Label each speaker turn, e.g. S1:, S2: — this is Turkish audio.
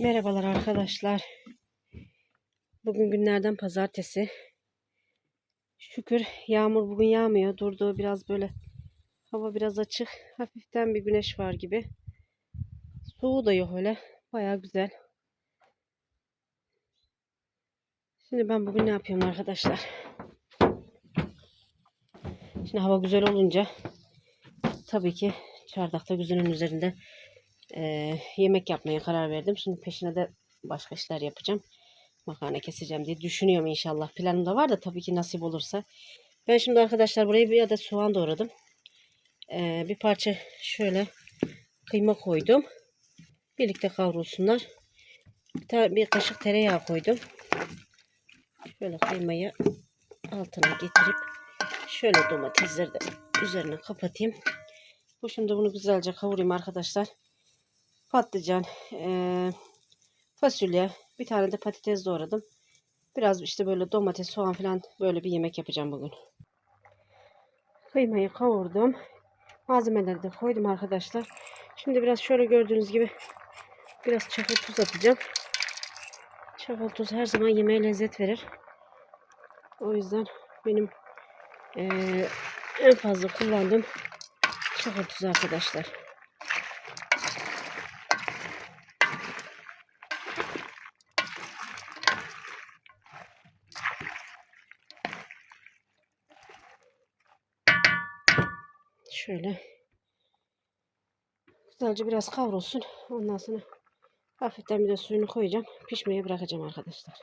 S1: Merhabalar arkadaşlar. Bugün günlerden pazartesi. Şükür yağmur bugün yağmıyor. Durdu biraz böyle hava biraz açık. Hafiften bir güneş var gibi. Soğuğu da yok öyle. Baya güzel. Şimdi ben bugün ne yapıyorum arkadaşlar? Şimdi hava güzel olunca tabii ki çardakta güzünün üzerinde eee, yemek yapmaya karar verdim. Şimdi peşine de başka işler yapacağım. Makarna keseceğim diye düşünüyorum inşallah. Planım da var da tabii ki nasip olursa. Ben şimdi arkadaşlar buraya bir adet soğan doğradım. Eee, bir parça şöyle kıyma koydum. Birlikte kavrulsunlar. Bir, bir kaşık tereyağı koydum. Şöyle kıymayı altına getirip şöyle domatesleri de üzerine kapatayım. Bu şimdi bunu güzelce kavurayım arkadaşlar. Patlıcan, eee, fasulye, bir tane de patates doğradım. Biraz işte böyle domates, soğan falan böyle bir yemek yapacağım bugün. Kıymayı kavurdum. Malzemeleri de koydum arkadaşlar. Şimdi biraz şöyle gördüğünüz gibi biraz çakıl tuz atacağım. Çakıl tuz her zaman yemeğe lezzet verir. O yüzden benim eee, en fazla kullandığım çakıl tuzu arkadaşlar. Şöyle güzelce biraz kavrulsun. Ondan sonra hafiften bir de suyunu koyacağım. Pişmeye bırakacağım arkadaşlar.